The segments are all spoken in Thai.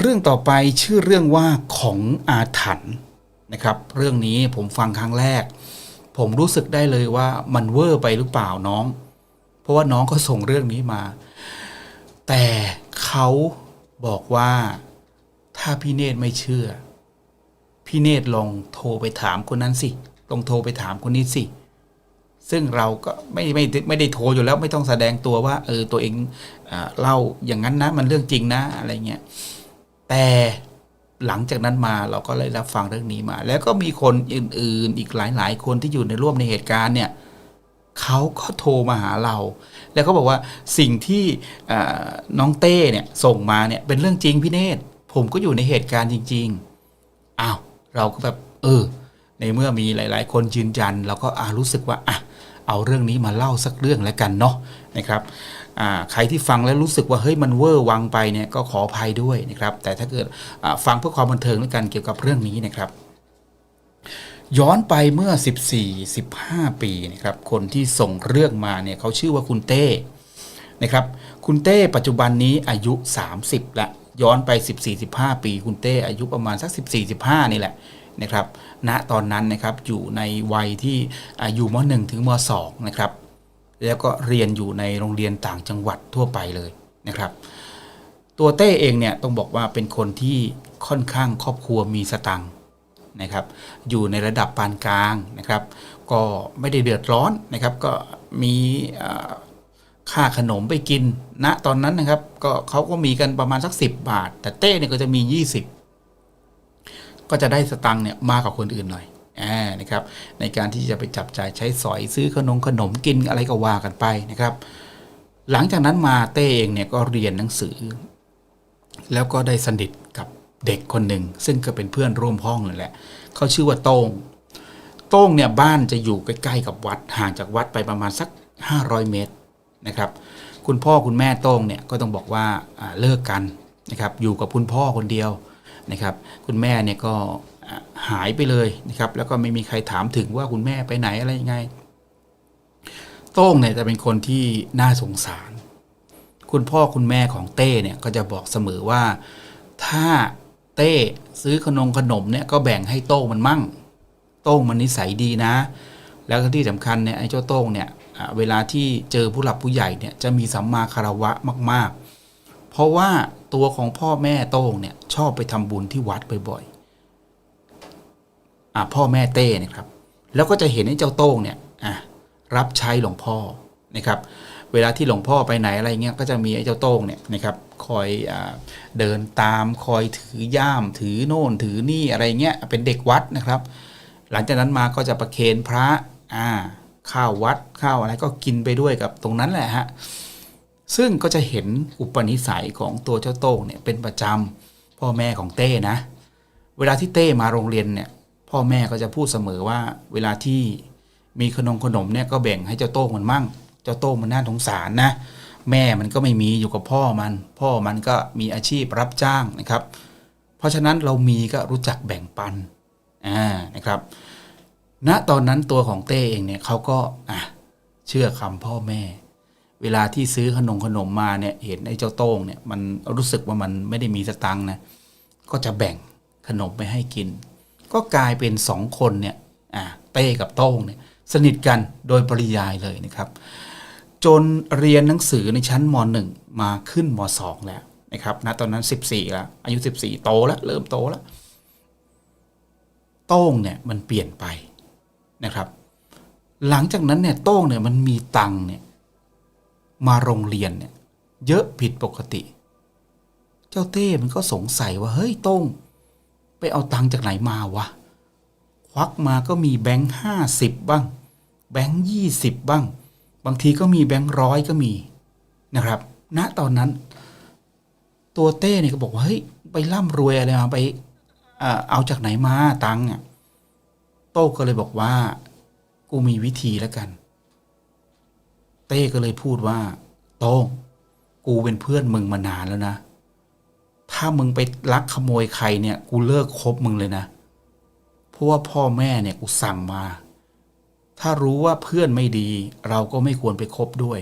เรื่องต่อไปชื่อเรื่องว่าของอาถรรพ์นะครับ เรื่องนี้ผมฟังครั้งแรก ผมรู้สึกได้เลยว่ามันเวอร์ไปหรือเปล่าน้อง เพราะว่าน้องก็ส่งเรื่องนี้มา แต่เขาบอกว่าถ้าพี่เนตรไม่เชื่อ พี่เนตรลองโทรไปถามคนนั้นสิลองโทรไปถามคนนี้สิ ซึ่งเราก็ไม่ไม่ไม่ได้โทรอยู่แล้วไม่ต้องแสดงตัวว่า เออตัวเองเอเล่าอย่างนั้นนะมันเรื่องจริงนะอะไรเงี้ย แต่หลังจากนั้นมาเราก็เลยรับฟังเรื่องนี้มา แล้วก็มีคนอื่น ๆ อีกหลาย ๆ คนที่อยู่ในร่วมในเหตุการณ์เนี่ยเขาก็โทรมาหาเรา แล้วเขาบอกว่าสิ่งที่น้องเต้เนี่ยส่งมาเนี่ยเป็นเรื่องจริงพี่เนตผมก็อยู่ในเหตุการณ์จริง ๆอ้าวเราก็แบบเออ ในเมื่อมีหลาย ๆ คนยืนยัน เราก็อารู้สึกว่าอะเอาเรื่องนี้มาเล่าสักเรื่องแล้วกันเนาะนะครับ ใครที่ฟังแล้วรู้สึกว่าเฮ้ยมันเวอร์วังไปเนี่ยก็ขออภัยด้วยนะครับ แต่ถ้าเกิดฟังเพื่อความบันเทิงแล้วยกันเกี่ยวกับเรื่องนี้นะครับ ย้อนไปเมื่อ 14 15 ปีนะครับคนที่ส่งเรื่องมาเนี่ยเขาชื่อว่าคุณเต้นะครับคุณเต้ปัจจุบันนี้อายุ 30ละย้อนไป 14 15 ปี คุณเต้อายุประมาณสัก 14 15 นี่แหละนะครับ ณ ตอนนั้นนะครับ อยู่ในวัยที่อายุม .1 ถึงม .2 นะครับ แล้วก็เรียนอยู่ในโรงเรียนต่างจังหวัดทั่วไปเลยนะครับ ตัวเต้เองเนี่ยต้องบอกว่าเป็นคนที่ค่อนข้างครอบครัวมีสตังค์นะครับอยู่ในระดับปานกลางนะครับ ก็ไม่ได้เดือดร้อนนะครับ ก็มีค่าขนมไปกินณตอนนั้นนะครับ ก็เขาก็มีกันประมาณสัก 10 บาท แต่เต้เนี่ยก็จะมี 20 ก็จะได้สตังค์เนี่ยมากกว่าคนอื่นหน่อย นะครับในการที่จะไปจับจ่ายใช้สอยซื้อขนมขนมกินอะไรก็ว่ากันไปนะครับ หลังจากนั้นมาเต้เองเนี่ยก็เรียนหนังสือ แล้วก็ได้สนิทกับเด็กคนหนึ่งซึ่งก็เป็นเพื่อนร่วมห้องนั่นแหละเขาชื่อว่าโต้งโต้งเนี่ยบ้านจะอยู่ใกล้ๆกับวัดห่างจากวัดไปประมาณสัก 500 เมตรนะครับ คุณพ่อคุณแม่โต้งเนี่ยก็ต้องบอกว่าเลิกกันนะครับอยู่กับคุณพ่อคนเดียวนะครับ คุณแม่เนี่ยก็ หายไปเลยนะครับ แล้วก็ไม่มีใครถามถึงว่าคุณแม่ไปไหนอะไรยังไง โต้งเนี่ยจะเป็นคนที่น่าสงสาร คุณพ่อคุณแม่ของเต้เนี่ยก็จะบอกเสมอว่า ถ้าเต้ซื้อขนมขนมเนี่ยก็แบ่งให้โต้งมันมั่ง โต้งมันนิสัยดีนะ แล้วก็ที่สำคัญเนี่ยไอ้เจ้าโต้งเนี่ยเวลาที่เจอผู้หลักผู้ใหญ่เนี่ยจะมีสัมมาคารวะมาก ๆ เพราะว่าตัวของพ่อแม่โต้งเนี่ยชอบไปทำบุญที่วัดบ่อยๆ พ่อแม่เต้เนะครับแล้วก็จะเห็นไอ้เจ้าโต้งเนี่ยรับใช้หลวงพ่อนะครับเวลาที่หลวงพ่อไปไหนอะไรเงี้ยก็จะมีไอ้เจ้าโต้งเนี่ยนะครับคอยอเดินตามคอยถือย่ามถือโน่นถือนี่อะไรเงี้ยเป็นเด็กวัดนะครับ หลังจากนั้นมาก็จะประเคนพระอ่าข้าววัดข้าวอะไรก็กินไปด้วยกับตรงนั้นแหละฮะซึ่งก็จะเห็นอุปนิสัยของตัวเจ้าโต้งเนี่ยเป็นประจำพ่อแม่ของเต้นะ เวลาที่เต้มาโรงเรียนเนี่ย พ่อแม่ก็จะพูดเสมอว่า เวลาที่มีขนมขนมเนี่ยก็แบ่งให้เจ้าโต้งมันมั่ง เจ้าโต้งมันน่าสงสารนะ แม่มันก็ไม่มีอยู่กับพ่อมัน พ่อมันก็มีอาชีพรับจ้างนะครับ เพราะฉะนั้นเรามีก็รู้จักแบ่งปันอ่านะครับ ณตอนนั้นตัวของเต้เองเนี่ยเขาก็อะเชื่อคำพ่อแม่ เวลาที่ซื้อขนมขนมมาเนี่ยเห็นไอ้เจ้าโต้งเนี่ยมันรู้สึกว่ามันไม่ได้มีสตังค์นะก็จะแบ่งขนมไปให้กิน ก็กลายเป็นสองคนเนี่ยเต้กับโต้งเนี่ยสนิทกันโดยปริยายเลยนะครับ จนเรียนหนังสือในชั้นม .1 มาขึ้นม .2 แล้วนะครับณตอนนั้น 14 แล้ว อายุ 14 โตแล้ว เริ่มโตแล้ว โต้งเนี่ยมันเปลี่ยนไปนะครับ หลังจากนั้นเนี่ยโต้งเนี่ยมันมีตังเนี่ยมาโรงเรียนเนี่ยเยอะผิดปกติ เจ้าเต้มันก็สงสัยว่าเฮ้ยโต้ง ไปเอาตังค์จากไหนมาวะ ควักมาก็มีแบงค์ห้าสิบบ้าง แบงค์ยี่สิบบ้าง บางทีก็มีแบงค์ร้อยก็มีนะครับ ณตอนนั้น ตัวเต้เนี่ยก็บอกว่าเฮ้ยไปร่ำรวยอะไรมาไปเออเอาจากไหนมาตังค์อะโต้ก็เลยบอกว่า กูมีวิธีแล้วกัน เต้ก็เลยพูดว่า โต้งกูเป็นเพื่อนมึงมานานแล้วนะ ถ้ามึงไปลักขโมยใครเนี่ย กูเลิกคบมึงเลยนะ เพราะว่าพ่อแม่เนี่ยกูสั่งมา ถ้ารู้ว่าเพื่อนไม่ดี เราก็ไม่ควรไปคบด้วย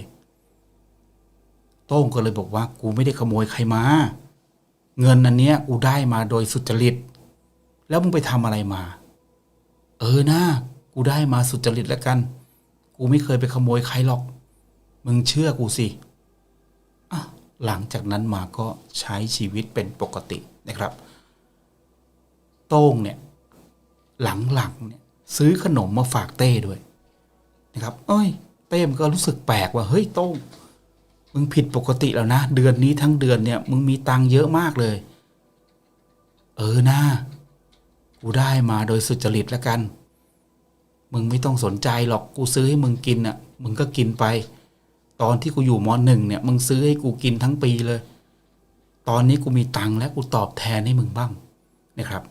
โต้งก็เลยบอกว่า กูไม่ได้ขโมยใครมา เงินอันเนี้ยกูได้มาโดยสุจริต แล้วมึงไปทำอะไรมา เออนะกูได้มาสุจริตแล้วกัน กูไม่เคยไปขโมยใครหรอก มึงเชื่อกูสิ หลังจากนั้นมาก็ใช้ชีวิตเป็นปกตินะครับ โต้งเนี่ยหลังๆเนี่ยซื้อขนมมาฝากเต้ด้วยนะครับ เอ้ย เต้มันก็รู้สึกแปลกว่าเฮ้ยโต้งมึงผิดปกติแล้วนะ เดือนนี้ทั้งเดือนเนี่ย มึงมีตังค์เยอะมากเลย เออนะกูได้มาโดยสุจริตแล้วกัน มึงไม่ต้องสนใจหรอกกูซื้อให้มึงกินอะ มึงก็กินไป ตอนที่กูอยู่มหนึ่งเนี่ยมึงซื้อให้กูกินทั้งปีเลย ตอนนี้กูมีตังค์แล้วกูตอบแทนให้มึงบ้างนะครับ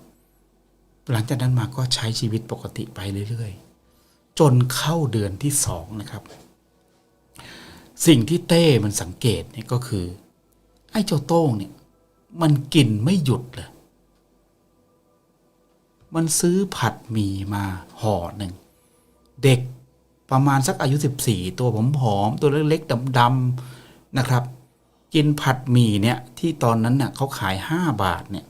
หลังจากนั้นมาก็ใช้ชีวิตปกติไปเรื่อยๆ จนเข้าเดือนที่สองนะครับ สิ่งที่เต้มันสังเกตเนี่ยก็คือ ไอ้เจ้าโต้งเนี่ย มันกินไม่หยุดเลยมันซื้อผัดหมี่มาห่อหนึ่ง เด็ก ประมาณสักอายุ 14 ตัวผมผอมๆตัวเล็กๆดำๆนะครับ กินผัดหมี่เนี่ยที่ตอนนั้นน่ะเขาขาย 5 บาทเนี่ย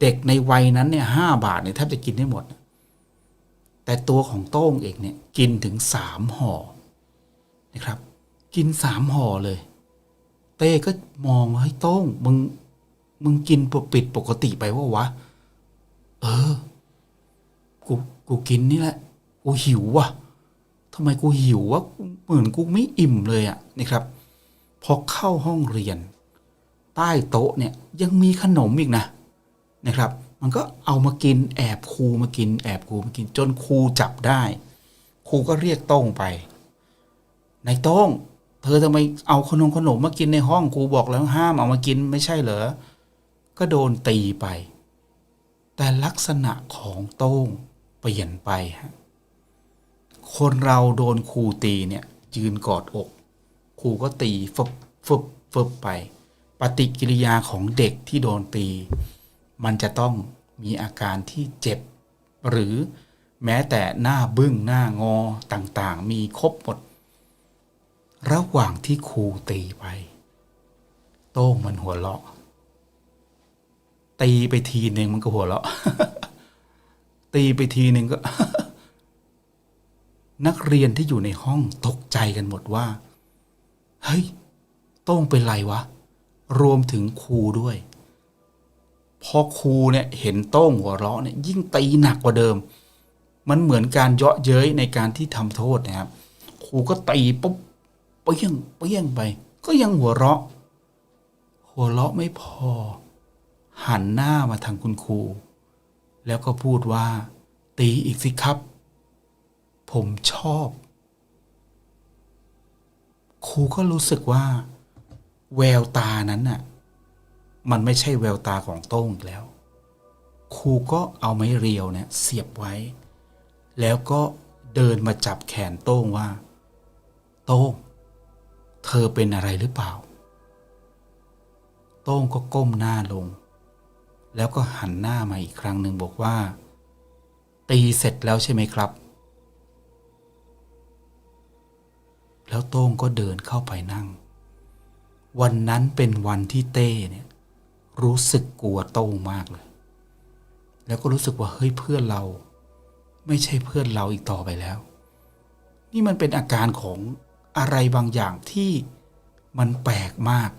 เด็กในวัยนั้นเนี่ยห้าบาทเนี่ยแทบจะกินได้หมด แต่ตัวของโต้งเองเนี่ยกินถึงสามห่อนะครับ กินสามห่อเลย เต้ก็มองว่าเฮ้ยโต้งมึงมึงกินปิดปกติไปว่าวะ เออ กูกูกินนี่แหละ กูหิวว่ะ ทำไมกูหิววะเหมือนกูไม่อิ่มเลยอะนะครับ พอเข้าห้องเรียน ใต้โต๊ะเนี่ยยังมีขนมอีกนะนะครับ มันก็เอามากินแอบครูมากินแอบครูมากินจนครูจับได้ครูก็เรียกโต้งไปนายโต้งเธอทำไมเอาขนมขนมมากินในห้องครูบอกแล้วห้ามเอามากินไม่ใช่เหรอก็โดนตีไป แต่ลักษณะของโต้งเปลี่ยนไปฮะ คนเราโดนครูตีเนี่ยยืนกอดอกครูก็ตีฟึบฟึบฟึบไป ปฏิกิริยาของเด็กที่โดนตี มันจะต้องมีอาการที่เจ็บ หรือแม้แต่หน้าบึ้งหน้างอต่างๆ มีครบหมด ระหว่างที่ครูตีไป โต้งมันหัวเราะ ตีไปทีหนึ่งมันก็หัวเราะ ตีไปทีหนึ่งก็ นักเรียนที่อยู่ในห้องตกใจกันหมดว่า เฮ้ย โต้งเป็นไรวะ รวมถึงครูด้วย พอครูเนี่ยเห็นโต้งหัวเราะเนี่ยยิ่งตีหนักกว่าเดิม มันเหมือนการเยาะเย้ยในการที่ทำโทษนะครับ ครูก็ตีปุ๊บเปี้ยงเปี้ยงไป ก็ยังหัวเราะ หัวเราะไม่พอ หันหน้ามาทางคุณครู แล้วก็พูดว่า ตีอีกสิครับ ผมชอบ ครูก็รู้สึกว่า แววตานั้นน่ะ มันไม่ใช่แววตาของโต้งอีกแล้ว ครูก็เอาไม้เรียวเนี่ย เสียบไว้ แล้วก็เดินมาจับแขนโต้งว่า โต้ง เธอเป็นอะไรหรือเปล่า โต้งก็ก้มหน้าลง แล้วก็หันหน้ามาอีกครั้งหนึ่งบอกว่า ตีเสร็จแล้วใช่ไหมครับ แล้วโต้งก็เดินเข้าไปนั่ง วันนั้นเป็นวันที่เต้เนี่ยรู้สึกกลัวโต้งมากเลย แล้วก็รู้สึกว่าเฮ้ยเพื่อนเรา ไม่ใช่เพื่อนเราอีกต่อไปแล้ว นี่มันเป็นอาการของอะไรบางอย่างที่มันแปลกมาก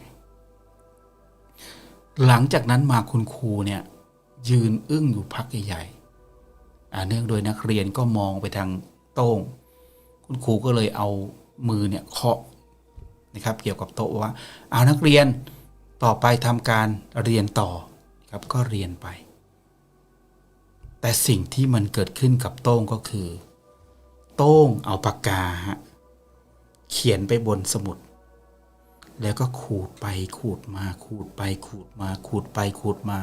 หลังจากนั้นมาคุณครูเนี่ย ยืนอึ้งอยู่พักใหญ่ๆเนื่องโดยนักเรียนก็มองไปทางโต้ง คุณครูก็เลยเอา มือเนี่ยเคาะนะครับเกี่ยวกับโต๊ะว่าเอานักเรียนต่อไปทำการเรียนต่อครับก็เรียนไป แต่สิ่งที่มันเกิดขึ้นกับโต้งก็คือ โต้งเอาปากกาฮะเขียนไปบนสมุด แล้วก็ขูดไปขูดมาขูดไปขูดมาขูดไปขูดมา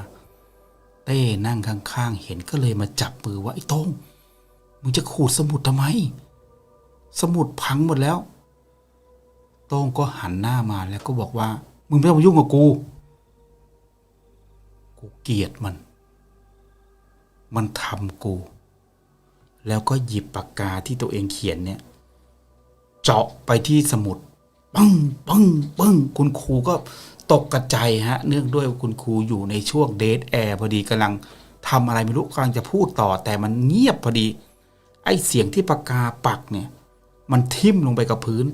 เต้นั่งข้างๆ เห็นก็เลยมาจับมือว่าไอ้โต้งมึงจะขูดสมุดทำไม สมุดพังหมดแล้วโต้งก็หันหน้ามาแล้วก็บอกว่า มึงไม่ต้องมายุ่งกับกู กูเกลียดมัน มันทำกู แล้วก็หยิบปากกาที่ตัวเองเขียนเนี่ย เจาะไปที่สมุดปึ้งปึ้งปึ้งคุณครูก็ตกกระจายฮะ เนื่องด้วยคุณครูอยู่ในช่วงเดทแอร์พอดีกำลังทำอะไรไม่รู้กำลังจะพูดต่อแต่มันเงียบพอดี ไอ้เสียงที่ปากกาปักเนี่ย มันทิ่มลงไปกับพื้น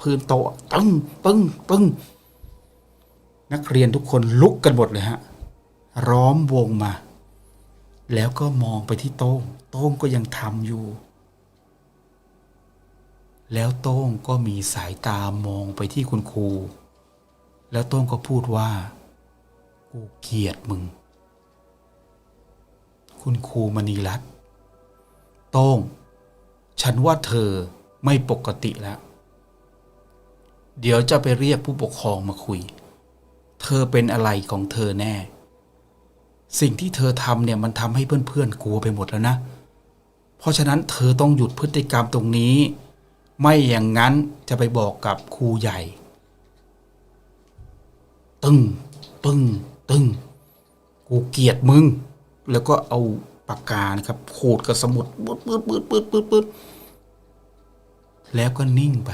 พื้นโต๊ะปึ้งปึ้งปึ้งนักเรียนทุกคนลุกกันหมดเลยฮะร้อมวงมา แล้วก็มองไปที่โต้งโต้งก็ยังทำอยู่ แล้วโต้งก็มีสายตามองไปที่คุณครู แล้วโต้งก็พูดว่า กูเกลียดมึง คุณครูมณีรัตน์โต้ง ฉันว่าเธอ ไม่ปกติแล้ว เดี๋ยวจะไปเรียกผู้ปกครองมาคุย เธอเป็นอะไรของเธอแน่ สิ่งที่เธอทำเนี่ยมันทำให้เพื่อนๆกลัวไปหมดแล้วนะ เพราะฉะนั้นเธอต้องหยุดพฤติกรรมตรงนี้ ไม่อย่างนั้นจะไปบอกกับครูใหญ่ ตึงปึ้งตึงกูเกลียดมึง แล้วก็เอาปากกานะครับขูดกับสมุดปืดปืดปืดปืดปืดปืด แล้วก็นิ่งไป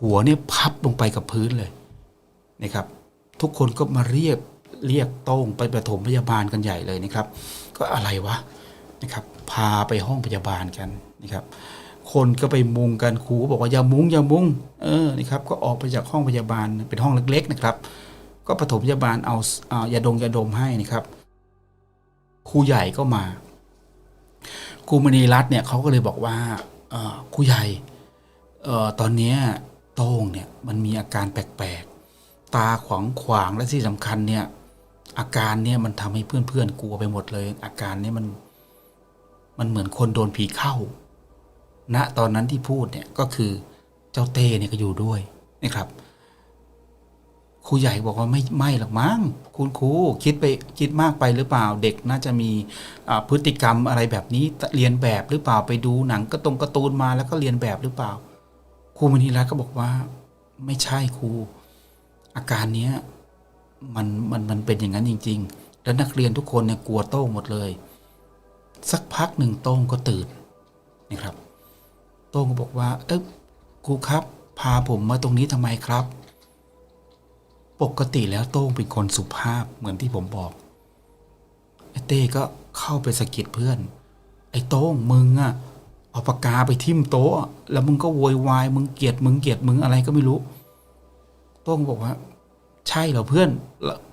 หัวเนี่ยพับลงไปกับพื้นเลยนะครับ ทุกคนก็มาเรียกเรียกโต้งไปประถมพยาบาลกันใหญ่เลยนะครับ ก็อะไรวะนะครับ พาไปห้องพยาบาลกันนะครับคนก็ไปมุงกันครูก็บอกว่าอย่ามุงอย่ามุงเออนะครับ ก็ออกไปจากห้องพยาบาลเป็นห้องเล็ก ๆ นะครับ ก็ปฐมพยาบาลเอาเอายาดงยาดมให้นะครับครูใหญ่ก็มาครูมณีรัตน์เนี่ยเขาก็เลยบอกว่า ครูใหญ่ตอนนี้โต้งเนี่ยมันมีอาการแปลกๆ ตาขวางขวางและที่สำคัญเนี่ยอาการเนี่ยมันทำให้เพื่อนๆกลัวไปหมดเลย อาการเนี่ยมันมันเหมือนคนโดนผีเข้าณตอนนั้นที่พูดเนี่ยก็คือเจ้าเต้เนี่ยก็อยู่ด้วยนะครับ ครูใหญ่บอกว่าไม่ไม่หรอกมั้งคุณครูคิดไปคิดมากไปหรือเปล่าเด็กน่าจะมีพฤติกรรมอะไรแบบนี้เรียนแบบหรือเปล่าไปดูหนังก็ตรงกร์ตูนมาแล้วก็เรียนแบบหรือเปล่า ครูมณีรัตน์ก็บอกว่า ไม่ใช่ครู อาการเนี้ยมันมันมันเป็นอย่างนั้นจริง ๆ แล้วนักเรียนทุกคนเนี่ยกลัวโต้งหมดเลย สักพักหนึ่งโต้งก็ตื่นนะครับ โต้งก็บอกว่า เอ๊ะครูครับ พาผมมาตรงนี้ทำไมครับ ปกติแล้วโต้งเป็นคนสุภาพเหมือนที่ผมบอกไอ้เต้ก็เข้าไปสะกิดเพื่อน ไอ้โต้งมึงอะเอาปากกาไปทิ่มโต๊ะ แล้วมึงก็โวยวายมึงเกลียดมึงเกลียดมึงอะไรก็ไม่รู้ โต้งบอกว่า ใช่เหรอเพื่อน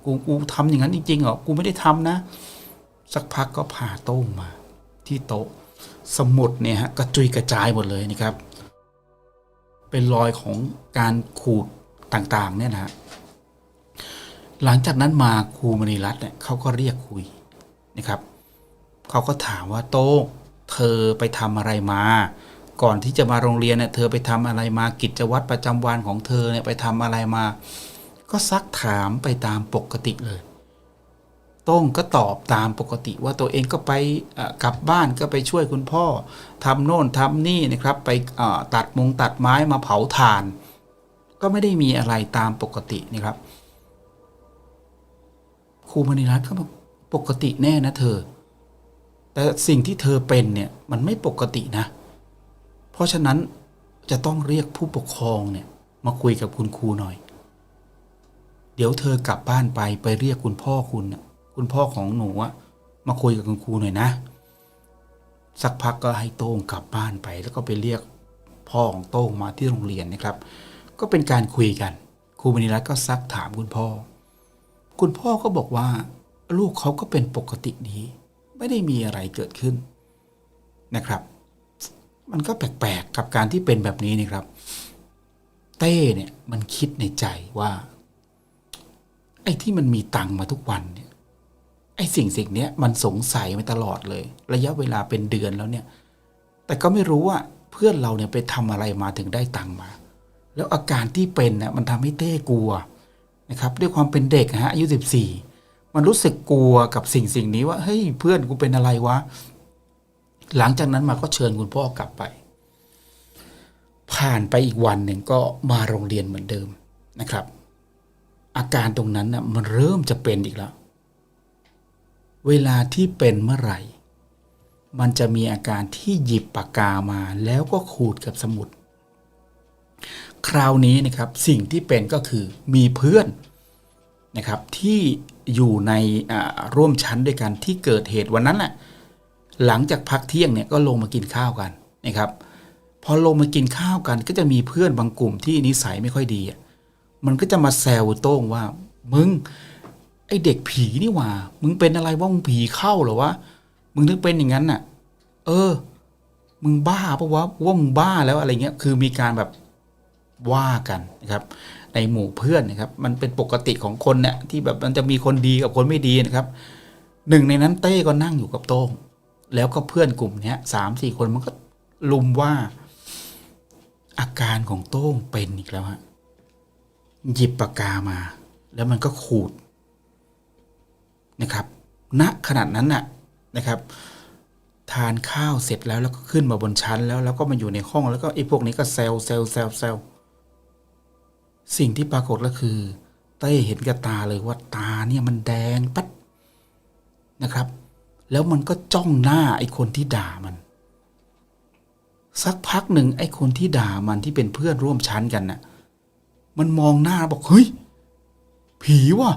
กูกูทำอย่างนั้นจริงๆเหรอกูไม่ได้ทำนะ สักพักก็พาโต้งมา ที่โต๊ะ สมุดเนี่ยฮะกระจุยกระจายหมดเลยนะครับ เป็นรอยของการขูดต่างๆ เนี่ยนะฮะ หลังจากนั้นมาครูมณีรัตน์เนี่ยเขาก็เรียกคุยนะครับเขาก็ถามว่าโต้งเธอไปทำอะไรมา ก่อนที่จะมาโรงเรียนเนี่ยเธอไปทำอะไรมากิจวัตรประจำวันของเธอเนี่ยไปทำอะไรมา ก็ซักถามไปตามปกติเลยโต้งก็ตอบตามปกติว่าตัวเองก็ไปกลับบ้านก็ไปช่วยคุณพ่อทำโน่นทำนี่นะครับ ไปตัดมงตัดไม้มาเผาถ่าน ก็ไม่ได้มีอะไรตามปกตินะครับ ครูมณีรัตน์ก็บอกปกติแน่นะเธอ แต่สิ่งที่เธอเป็นเนี่ยมันไม่ปกตินะ เพราะฉะนั้นจะต้องเรียกผู้ปกครองเนี่ยมาคุยกับคุณครูหน่อย เดี๋ยวเธอกลับบ้านไปไปเรียกคุณพ่อคุณคุณพ่อของหนูอะมาคุยกับคุณครูหน่อยนะ สักพักก็ให้โต้งกลับบ้านไป แล้วก็ไปเรียกพ่อของโต้งมาที่โรงเรียนนะครับ ก็เป็นการคุยกัน ครูมณีรัตน์ก็ซักถามคุณพ่อ คุณพ่อก็บอกว่า ลูกเขาก็เป็นปกติดี ไม่ได้มีอะไรเกิดขึ้นนะครับ มันก็แปลกๆกับการที่เป็นแบบนี้นะครับ เต้เนี่ยมันคิดในใจว่า ไอ้ที่มันมีตังมาทุกวันเนี่ยไอ้สิ่งสิ่งเนี้ยมันสงสัยมาตลอดเลย ระยะเวลาเป็นเดือนแล้วเนี่ย แต่ก็ไม่รู้ว่าเพื่อนเราเนี่ยไปทำอะไรมาถึงได้ตังมา แล้วอาการที่เป็นน่ะมันทำให้เต้กลัว นะครับด้วยความเป็นเด็กฮะอายุสิบสี่มันรู้สึกกลัวกับสิ่งสิ่งนี้ว่าเฮ้ยเพื่อนกูเป็นอะไรวะ หลังจากนั้นมาก็เชิญคุณพ่อกลับไป ผ่านไปอีกวันหนึ่งก็มาโรงเรียนเหมือนเดิมนะครับ อาการตรงนั้นน่ะมันเริ่มจะเป็นอีกแล้ว เวลาที่เป็นเมื่อไหร่ มันจะมีอาการที่หยิบปากกามาแล้วก็ขูดกับสมุด คราวนี้นะครับสิ่งที่เป็นก็คือมีเพื่อนนะครับที่อยู่ในร่วมชั้นด้วยกันที่เกิดเหตุวันนั้นแหละหลังจากพักเที่ยงเนี่ยก็ลงมากินข้าวกันนะครับพอลงมากินข้าวกันก็จะมีเพื่อนบางกลุ่มที่นิสัยไม่ค่อยดีอะมันก็จะมาแซวโต้งว่า มึงไอเด็กผีนี่ว่า มึงเป็นอะไรว่ามึงผีเข้าเหรอวะมึงถึงเป็นอย่างนั้นน่ะ เออ มึงบ้าปะวะว่ามึงบ้าแล้วอะไรเงี้ย คือมีการแบบ ว่ากันนะครับในหมู่เพื่อนนะครับมันเป็นปกติของคนเนี่ยที่แบบมันจะมีคนดีกับคนไม่ดีนะครับหนึ่งในนั้นเต้ก็นั่งอยู่กับโต้งแล้วก็เพื่อนกลุ่มเนี้ยสามสี่คนมันก็ลุมว่าอาการของโต้งเป็นอีกแล้วฮะหยิบปากกามา แล้วมันก็ขูดนะครับณขนาดนั้นน่ะนะครับ ทานข้าวเสร็จแล้วแล้วก็ขึ้นมาบนชั้นแล้วแล้วก็มาอยู่ในห้องแล้วก็ไอ้พวกนี้ก็แซวแซวแซวแซว สิ่งที่ปรากฏก็คือ เต้เห็นกับตาเลยว่าตาเนี่ยมันแดงปัดนะครับ แล้วมันก็จ้องหน้าไอ้คนที่ด่ามัน สักพักหนึ่งไอ้คนที่ด่ามันที่เป็นเพื่อนร่วมชั้นกันน่ะมันมองหน้าบอกเฮ้ย ผีว่ะ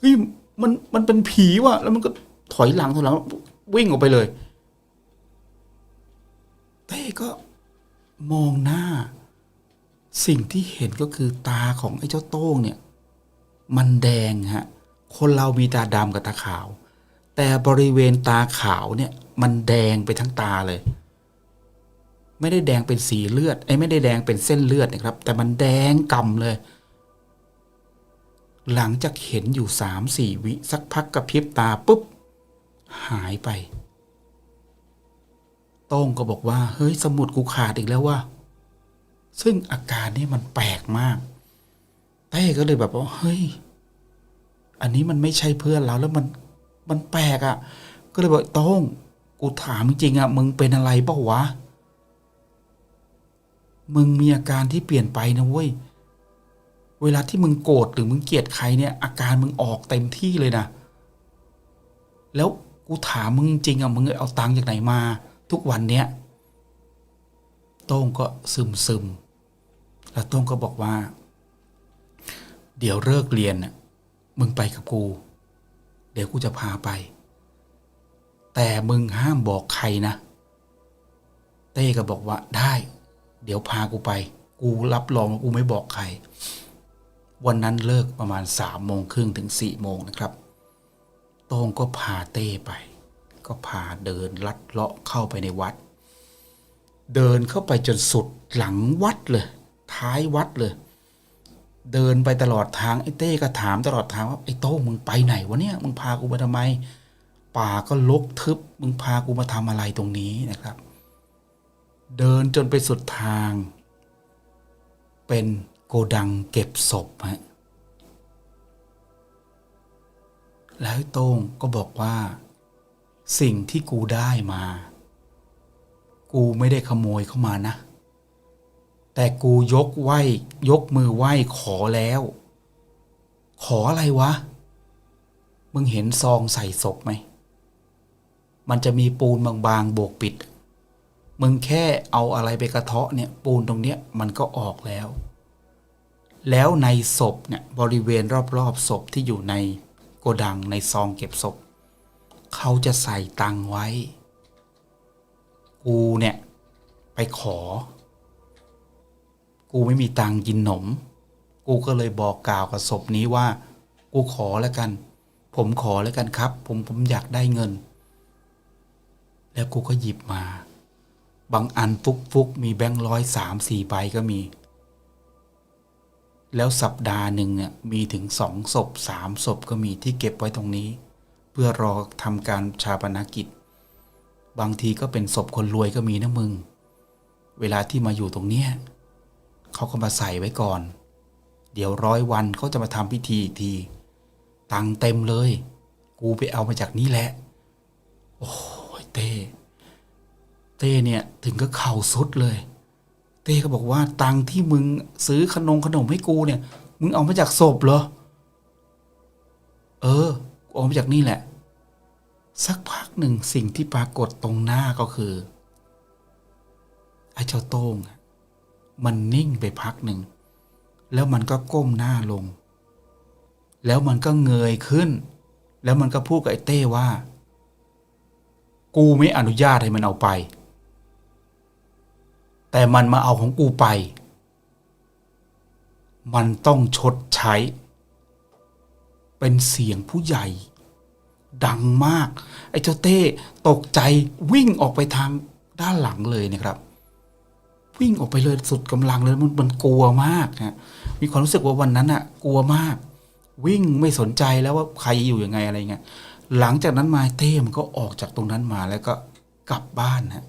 เฮ้ยมันมันเป็นผีว่ะแล้วมันก็ถอยหลังถอยหลังวิ่งออกไปเลย เต้ก็มองหน้า สิ่งที่เห็นก็คือตาของไอ้เจ้าโต้งเนี่ย มันแดงฮะ คนเรามีตาดำกับตาขาว แต่บริเวณตาขาวเนี่ย มันแดงไปทั้งตาเลย ไม่ได้แดงเป็นสีเลือดไอ้ไม่ได้แดงเป็นเส้นเลือดนะครับ แต่มันแดงกำเลย หลังจากเห็นอยู่สามสี่วิสักพักกระพริบตาปุ๊บ หายไป โต้งก็บอกว่า เฮ้ยสมุดกูขาดอีกแล้วว่า ซึ่งอาการนี่มันแปลกมากเต้ก็เลยแบบว่าเฮ้ย อันนี้มันไม่ใช่เพื่อนเราแล้วมันมันแปลกอะ่ะ ก็เลยบอกโต้งกูถามจริงอะ่ะ มึงเป็นอะไรเปล่าวะ มึงมีอาการที่เปลี่ยนไปนะเว้ย เวลาที่มึงโกรธหรือมึงเกลียดใครเนี่ย อาการมึงออกเต็มที่เลยนะ แล้วกูถามมึงจริงๆอะ มึงเอาตังค์จากไหนมา ทุกวันเนี้ย โต้งก็ซึมซึม แล้วต้งก็บอกว่า เดี๋ยวเลิกเรียนน่ะมึงไปกับกู เดี๋ยวกูจะพาไป แต่มึงห้ามบอกใครนะ เต้ก็บอกว่าได้ เดี๋ยวพากูไป กูรับรองกูไม่บอกใคร วันนั้นเลิกประมาณสามโมงครึ่งถึงสี่โมงนะครับโต้งก็พาเต้ไป ก็พาเดินลัดเลาะเข้าไปในวัด เดินเข้าไปจนสุดหลังวัดเลย ท้ายวัดเลย เดินไปตลอดทางไอ้เต้ก็ถามตลอดทางว่าไอ้โต้งมึงไปไหนวะเนี่ยมึงพากูมาทำไม ป่าก็ลกทึบมึงพากูมาทำอะไรตรงนี้นะครับเดินจนไปสุดทาง เป็นโกดังเก็บศพฮะแล้วโต้งก็บอกว่า สิ่งที่กูได้มา กูไม่ได้ขโมยเข้ามานะ แต่กูยกไหวยกมือไหวขอแล้ว ขออะไรวะ มึงเห็นซองใส่ศพไหม มันจะมีปูนบางๆโบกปิด มึงแค่เอาอะไรไปกระเทาะเนี่ย ปูนตรงเนี้ยมันก็ออกแล้ว แล้วในศพเนี่ยบริเวณรอบๆศพที่อยู่ในโกดังในซองเก็บศพ เขาจะใส่ตังไว้ กูเนี่ย ไปขอ กูไม่มีตังกินหนม กูก็เลยบอกกล่าวกับศพนี้ว่า กูขอแล้วกัน ผมขอแล้วกันครับ ผมผมอยากได้เงิน แล้วกูก็หยิบมา บางอันฟุกฟุกมีแบงค์ร้อยสามสี่ใบก็มี แล้วสัปดาห์หนึ่งเนี่ยมีถึงสองศพสามศพก็มีที่เก็บไว้ตรงนี้ เพื่อรอทำการชาปนกิจ บางทีก็เป็นศพคนรวยก็มีนะมึง เวลาที่มาอยู่ตรงเนี้ย เขาก็มาใส่ไว้ก่อน เดี๋ยวร้อยวันเขาจะมาทำพิธีอีกที ตังค์เต็มเลย กูไปเอามาจากนี่แหละ โอ้ยเต้ เต้เนี่ยถึงก็เข่าสุดเลย เต้ก็บอกว่าตังที่มึงซื้อขนมขนมให้กูเนี่ย มึงเอามาจากศพเหรอ เออ กูเอามาจากนี่แหละ สักพักหนึ่งสิ่งที่ปรากฏตรงหน้าก็คือไอ้เจ้าโต้งอะ มันนิ่งไปพักหนึ่ง แล้วมันก็ก้มหน้าลง แล้วมันก็เงยขึ้น แล้วมันก็พูดกับไอ้เต้ว่า กูไม่อนุญาตให้มันเอาไป แต่มันมาเอาของกูไป มันต้องชดใช้ เป็นเสียงผู้ใหญ่ ดังมาก ไอ้เจ้าเต้ตกใจวิ่งออกไปทางด้านหลังเลยนะครับ วิ่งออกไปเลยสุดกำลังเลยมันมันกลัวมากนะมีความรู้สึกว่าวันนั้นอะกลัวมาก วิ่งไม่สนใจแล้วว่าใครอยู่ยังไงอะไรเงี้ยหลังจากนั้นมาเต้มันก็ออกจากตรงนั้นมาแล้วก็กลับบ้านนะ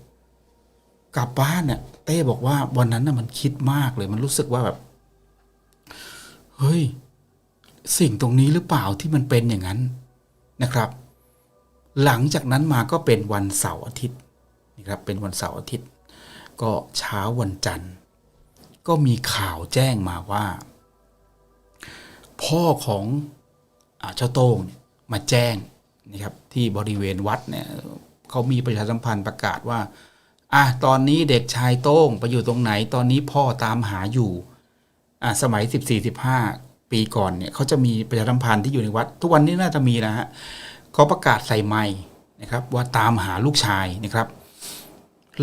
กลับบ้านเนี่ยเต้บอกว่าวันนั้นน่ะมันคิดมากเลย มันรู้สึกว่าแบบ เฮ้ย สิ่งตรงนี้หรือเปล่าที่มันเป็นอย่างนั้นนะครับ หลังจากนั้นมาก็เป็นวันเสาร์อาทิตย์นะครับ เป็นวันเสาร์อาทิตย์ ก็เช้าวันจันทร์ ก็มีข่าวแจ้งมาว่า พ่อของอาเจ้าโต้งมาแจ้งนะครับที่บริเวณวัดเนี่ยเขามีประชาสัมพันธ์ประกาศว่าอะตอนนี้เด็กชายโต้งไปอยู่ตรงไหน ตอนนี้พ่อตามหาอยู่อะสมัย 14 15 ปีก่อนเนี่ยเขาจะมีประชาสัมพันธ์ที่อยู่ในวัด ทุกวันนี้น่าจะมีนะฮะเขาประกาศใส่ไม้นะครับว่าตามหาลูกชายนะครับ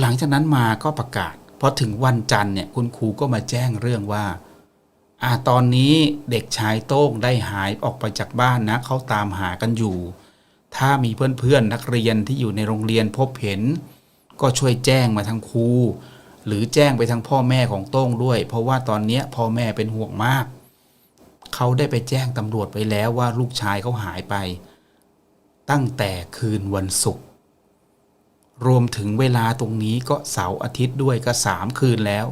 หลังจากนั้นมาก็ประกาศพอถึงวันจันทร์เนี่ยคุณครูก็มาแจ้งเรื่องว่าอ่าตอนนี้เด็กชายโต้งได้หายออกไปจากบ้านนะเขาตามหากันอยู่ ถ้ามีเพื่อนๆนนักเรียนที่อยู่ในโรงเรียนพบเห็น ก็ช่วยแจ้งมาทางครูหรือแจ้งไปทางพ่อแม่ของโต้งด้วย เพราะว่าตอนนี้พ่อแม่เป็นห่วงมาก เขาได้ไปแจ้งตำรวจไปแล้วว่าลูกชายเขาหายไป ตั้งแต่คืนวันศุกร์ รวมถึงเวลาตรงนี้ก็เสาร์อาทิตย์ด้วยก็สามคืนแล้ว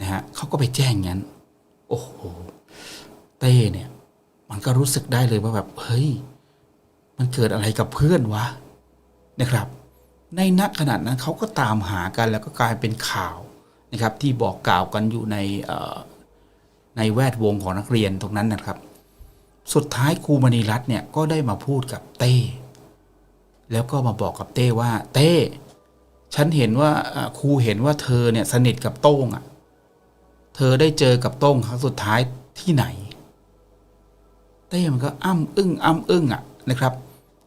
นะฮะเขาก็ไปแจ้งงั้น โอ้โห เต้เนี่ย มันก็รู้สึกได้เลยว่าแบบเฮ้ย มันเกิดอะไรกับเพื่อนวะนะครับ ในนักขนาดนั้นเขาก็ตามหากันแล้วก็กลายเป็นข่าวนะครับ ที่บอกกล่าวกันอยู่ในในแวดวงของนักเรียนตรงนั้นนะครับ สุดท้ายครูมณีรัตน์เนี่ยก็ได้มาพูดกับเต้ แล้วก็มาบอกกับเต้ว่า เต้ ฉันเห็นว่าครูเห็นว่าเธอเนี่ยสนิทกับโต้งอะ่ะ เธอได้เจอกับโต้งครั้งสุดท้ายที่ไหน เต้มันก็อ้ำอึ้งอ้ำอึ้งอะ่ะนะครับ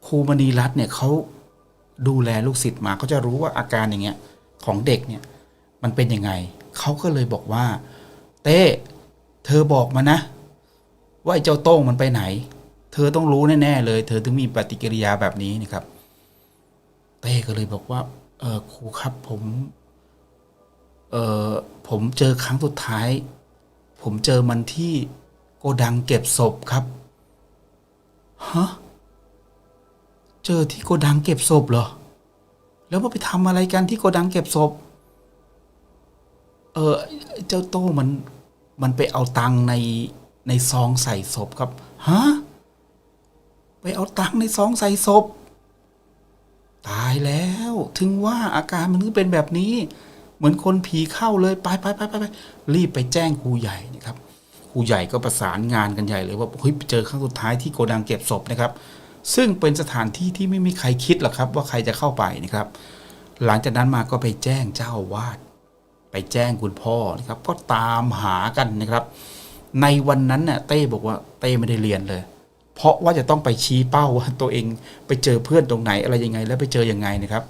ครูมณีรัตน์เนี่ยเขาดูแลลูกศิษย์มาเขาจะรู้ว่าอาการอย่างเงี้ยของเด็กเนี่ย มันเป็นยังไงเขาก็เลยบอกว่า เต้เธอบอกมานะ ว่าไอ้เจ้าโต้งมันไปไหน เธอต้องรู้แน่ๆเลย เธอถึงมีปฏิกิริยาแบบนี้นะครับ ต้ก็เลยบอกว่าเออครูครับผมเออผมเจอครั้งสุดท้าย ผมเจอมันที่โกดังเก็บศพครับฮะเจอที่โกดังเก็บศพเหรอ แล้วว่าไปทำอะไรกันที่โกดังเก็บศพ เออเจ้าโต้มันมันไปเอาตังในในซองใส่ศพครับฮะไปเอาตังในซองใส่ศพ ตายแล้ว ถึงว่าอาการมันถึงเป็นแบบนี้ เหมือนคนผีเข้าเลยไปไปไปไปไปรีบไปแจ้งครูใหญ่นะครับครูใหญ่ก็ประสานงานกันใหญ่เลยว่าเฮ้ยเจอครั้งสุดท้ายที่โกดังเก็บศพนะครับ ซึ่งเป็นสถานที่ที่ไม่มีใครคิดหรอกครับ ว่าใครจะเข้าไปนะครับ หลังจากนั้นมาก็ไปแจ้งเจ้าวาดไปแจ้งคุณพ่อนะครับ ก็ตามหากันนะครับ ในวันนั้นเนี่ยเต้บอกว่าเต้ไม่ได้เรียนเลย เพราะว่าจะต้องไปชี้เป้าว่าตัวเองไปเจอเพื่อนตรงไหนอะไรยังไง แล้วไปเจอยังไงนะครับ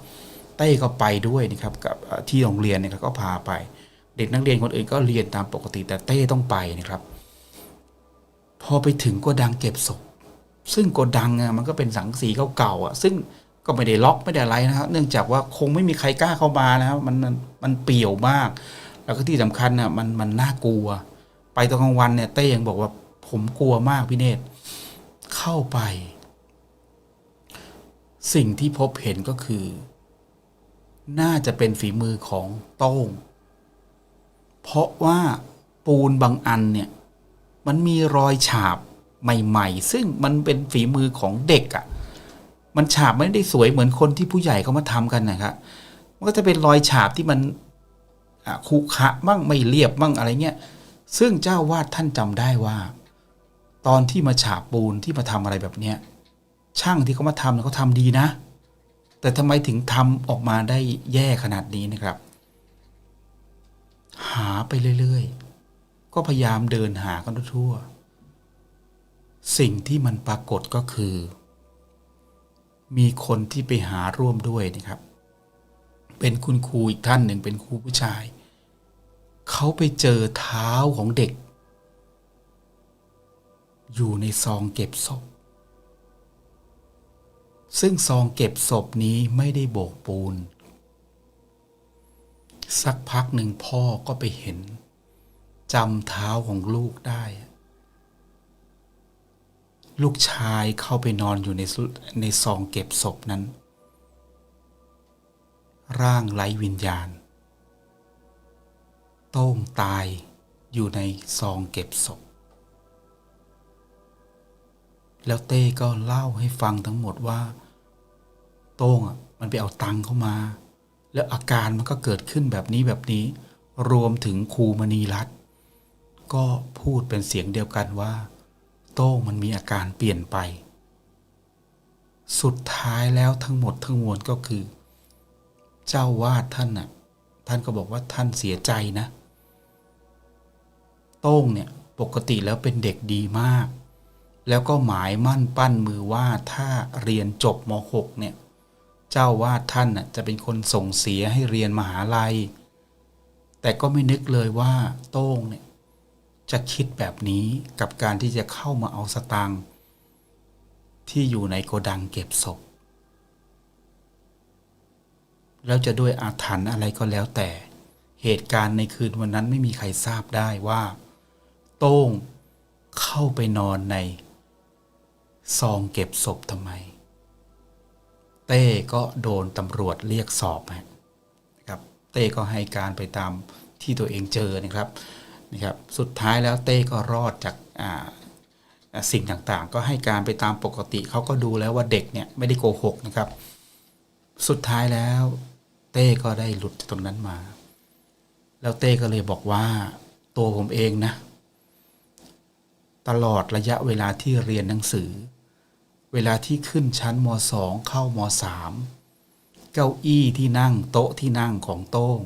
เต้ก็ไปด้วยนะครับกับที่โรงเรียนนะครับก็พาไป เด็กนักเรียนคนอื่นก็เรียนตามปกติแต่เต้ต้องไปนะครับ พอไปถึงโก็ดังเก็บศพซึ่งโกดังอะมันก็เป็นสังสีเก่าๆอะซึ่งก็ไม่ได้ล็อกไม่ได้อะไรนะครับ เนื่องจากว่าคงไม่มีใครกล้าเข้ามานะครับมันมันมันเปี่ยวมาก แล้วก็ที่สำคัญน่ะมันมันน่ากลัว ไปตอนกลางวันเนี่ยเต้ยังบอกว่าผมกลัวมากพี่เนตร เข้าไป สิ่งที่พบเห็นก็คือ น่าจะเป็นฝีมือของโต้ง เพราะว่าปูนบางอันเนี่ยมันมีรอยฉาบใหม่ ๆ ซึ่งมันเป็นฝีมือของเด็กอะ่ะ มันฉาบไม่ได้สวยเหมือนคนที่ผู้ใหญ่เขามาทำกันนะครับ มันก็จะเป็นรอยฉาบที่มันคุขะมั่งไม่เรียบมั่งอะไรเงี้ย ซึ่งเจ้าวาดท่านจำได้ว่า ตอนที่มาฉาบปูนที่มาทำอะไรแบบเนี้ยช่างที่เขามาทำเนี่ยเขาทำดีนะ แต่ทำไมถึงทำออกมาได้แย่ขนาดนี้นะครับ หาไปเรื่อยๆ ก็พยายามเดินหากันทั่ว สิ่งที่มันปรากฏก็คือ มีคนที่ไปหาร่วมด้วยนะครับ เป็นคุณครูอีกท่านหนึ่งเป็นครูผู้ชาย เขาไปเจอเท้าของเด็ก อยู่ในซองเก็บศพ ซึ่งซองเก็บศพนี้ไม่ได้โบกปูน สักพักหนึ่งพ่อก็ไปเห็นจำเท้าของลูกได้ ลูกชายเข้าไปนอนอยู่ในในซองเก็บศพนั้น ร่างไร้วิญญาณ โต้งตายอยู่ในซองเก็บศพ แล้วเต้ก็เล่าให้ฟังทั้งหมดว่า โต้งอะมันไปเอาตังค์เข้ามา แล้วอาการมันก็เกิดขึ้นแบบนี้แบบนี้ รวมถึงครูมณีรัตน์ก็พูดเป็นเสียงเดียวกันว่า โต้งมันมีอาการเปลี่ยนไป สุดท้ายแล้วทั้งหมดทั้งมวลก็คือ เจ้าวาดท่านน่ะ ท่านก็บอกว่าท่านเสียใจนะ โต้งเนี่ยปกติแล้วเป็นเด็กดีมาก แล้วก็หมายมั่นปั้นมือว่าถ้าเรียนจบม .6 เนี่ยเจ้าวาดท่านน่ะจะเป็นคนส่งเสียให้เรียนมหาลัย แต่ก็ไม่นึกเลยว่าโต้งเนี่ยจะคิดแบบนี้กับการที่จะเข้ามาเอาสตังค์ที่อยู่ในโกดังเก็บศพ แล้วจะด้วยอาถรรพ์อะไรก็แล้วแต่ เหตุการณ์ในคืนวันนั้นไม่มีใครทราบได้ว่า โต้งเข้าไปนอนใน ซองเก็บศพทำไม เต้ก็โดนตำรวจเรียกสอบนะครับ เต้ก็ให้การไปตามที่ตัวเองเจอนะครับนะครับ สุดท้ายแล้วเต้ก็รอดจากอ่าอ่าสิ่งต่างๆ ก็ให้การไปตามปกติเขาก็ดูแล้วว่าเด็กเนี่ยไม่ได้โกหกนะครับ สุดท้ายแล้วเต้ก็ได้หลุดจากตรงนั้นมา แล้วเต้ก็เลยบอกว่าตัวผมเองนะ ตลอดระยะเวลาที่เรียนหนังสือ เวลาที่ขึ้นชั้นมสองเข้ามสามเก้าอี้ที่นั่งโต๊ะที่นั่งของโต้ง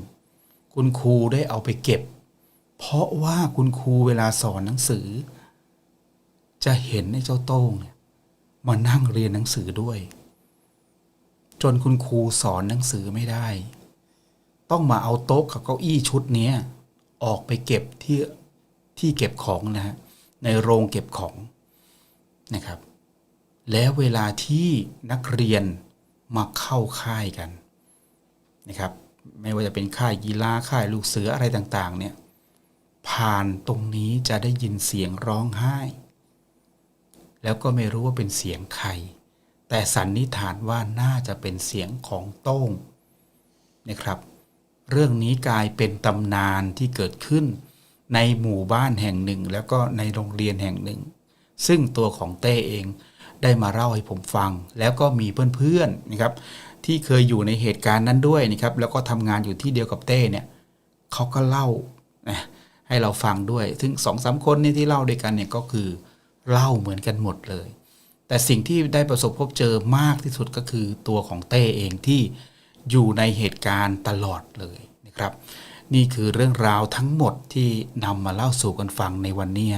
คุณครูได้เอาไปเก็บ เพราะว่าคุณครูเวลาสอนหนังสือ จะเห็นไอ้เจ้าโต้งเนี่ยมานั่งเรียนหนังสือด้วย จนคุณครูสอนหนังสือไม่ได้ ต้องมาเอาโต๊ะกับเก้าอี้ชุดนี้ออกไปเก็บที่ที่เก็บของนะฮะในโรงเก็บของนะครับ แล้วเวลาที่นักเรียนมาเข้าค่ายกันนะครับไม่ว่าจะเป็นค่ายกีฬาค่ายลูกเสืออะไรต่างๆเนี่ยผ่านตรงนี้จะได้ยินเสียงร้องไห้ แล้วก็ไม่รู้ว่าเป็นเสียงใคร แต่สันนิษฐานว่าน่าจะเป็นเสียงของโต้งนะครับ เรื่องนี้กลายเป็นตำนานที่เกิดขึ้นในหมู่บ้านแห่งหนึ่ง แล้วก็ในโรงเรียนแห่งหนึ่ง ซึ่งตัวของเต้เองได้มาเล่าให้ผมฟัง แล้วก็มีเพื่อนๆนะครับ ที่เคยอยู่ในเหตุการณ์นั้นด้วยนะครับ แล้วก็ทำงานอยู่ที่เดียวกับเต้เนี่ยเขาก็เล่าให้เราฟังด้วยซึ่งสองสามคนนี่ที่เล่าด้วยกันเนี่ยก็คือเล่าเหมือนกันหมดเลย แต่สิ่งที่ได้ประสบพบเจอมากที่สุดก็คือตัวของเต้เองที่อยู่ในเหตุการณ์ตลอดเลยนะครับ นี่คือเรื่องราวทั้งหมดที่นำมาเล่าสู่กันฟังในวันนี้